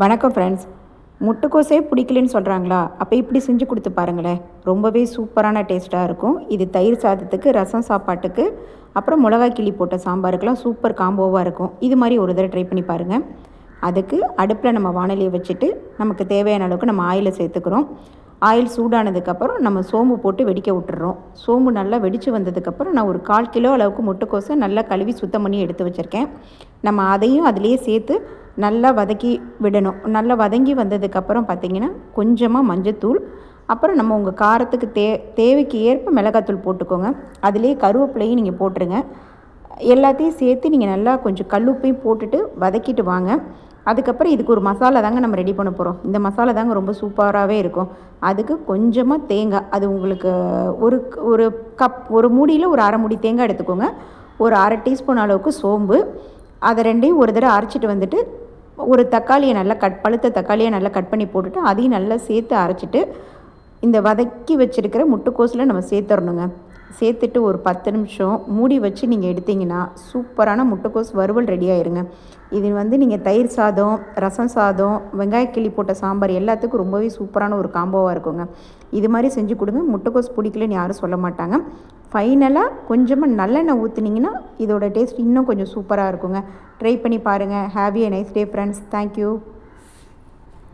வணக்கம் ஃப்ரெண்ட்ஸ் முட்டைக்கோசே பிடிக்கலன்னு சொல்கிறாங்களா அப்போ இப்படி செஞ்சு கொடுத்து பாருங்களேன் ரொம்பவே சூப்பரான டேஸ்ட்டாக இருக்கும். இது தயிர் சாதத்துக்கு ரசம் சாப்பாட்டுக்கு அப்புறம் மிளகாய் கிளி போட்ட சாம்பாருக்கெலாம் சூப்பர் காம்போவாக இருக்கும். இது மாதிரி ஒரு தடவை ட்ரை பண்ணி பாருங்கள் அதுக்கு அடுப்பில் நம்ம வானலியை வச்சுட்டு நமக்கு தேவையான அளவுக்கு நம்ம ஆயிலை சேர்த்துக்கிறோம். ஆயில் சூடானதுக்கப்புறம் நம்ம சோம்பு போட்டு வெடிக்க விட்டுறோம். சோம்பு நல்லா வெடித்து வந்ததுக்கப்புறம் நான் ஒரு கால் கிலோ அளவுக்கு முட்டைக்கோசை நல்லா கழுவி சுத்தம் பண்ணி எடுத்து வச்சுருக்கேன். நம்ம அதையும் அதிலேயே சேர்த்து நல்லா வதக்கி விடணும். நல்லா வதங்கி வந்ததுக்கப்புறம் பார்த்திங்கன்னா கொஞ்சமாக மஞ்சத்தூள். அப்புறம் நம்ம உங்கள் காரத்துக்கு தே தேவைக்கு ஏற்ப மிளகாத்தூள் போட்டுக்கோங்க. அதிலே கருவேப்பிலையும் நீங்கள் போட்டுருங்க. எல்லாத்தையும் சேர்த்து நீங்கள் நல்லா கொஞ்சம் கல்லுப்பையும் போட்டுட்டு வதக்கிட்டு வாங்க. அதுக்கப்புறம் இதுக்கு ஒரு மசாலா தாங்க நம்ம ரெடி பண்ண போகிறோம் இந்த மசாலா தாங்க ரொம்ப சூப்பராகவே இருக்கும். அதுக்கு கொஞ்சமாக தேங்காய். அது உங்களுக்கு ஒரு ஒரு கப் ஒரு மூடியில் ஒரு அரை மூடி தேங்காய் எடுத்துக்கோங்க. ஒரு அரை டீஸ்பூன் அளவுக்கு சோம்பு. அதை ரெண்டையும் ஒரு தடவை அரைச்சிட்டு வந்துட்டு ஒரு தக்காளியை நல்லா கட் பழுத்த தக்காளியை நல்லா கட் பண்ணி போட்டுட்டு அதையும் நல்லா சேர்த்து அரைச்சிட்டு இந்த வதக்கி வச்சுருக்கிற முட்டைக்கோஸில் நம்ம சேர்த்துடணுங்க. சேர்த்துட்டு ஒரு பத்து நிமிஷம் மூடி வச்சு நீங்கள் எடுத்தீங்கன்னா சூப்பரான முட்டைக்கோஸ் வறுவல் ரெடி ஆயிருங்க. இது வந்து நீங்கள் தயிர் சாதம் ரசம் சாதம் வெங்காயக்கிளி போட்ட சாம்பார் எல்லாத்துக்கும் ரொம்பவே சூப்பரான ஒரு காம்போவாக இருக்குங்க. இது மாதிரி செஞ்சு கொடுங்க. முட்டைக்கோஸ் பிடிக்கலன்னு யாரும் சொல்ல மாட்டாங்க. ஃபைனலாக கொஞ்சமாக நல்லெண்ணெய் ஊற்றுனீங்கன்னா இதோட டேஸ்ட் இன்னும் கொஞ்சம் சூப்பராக இருக்குங்க. ட்ரை பண்ணி பாருங்கள் have a nice day friends thank you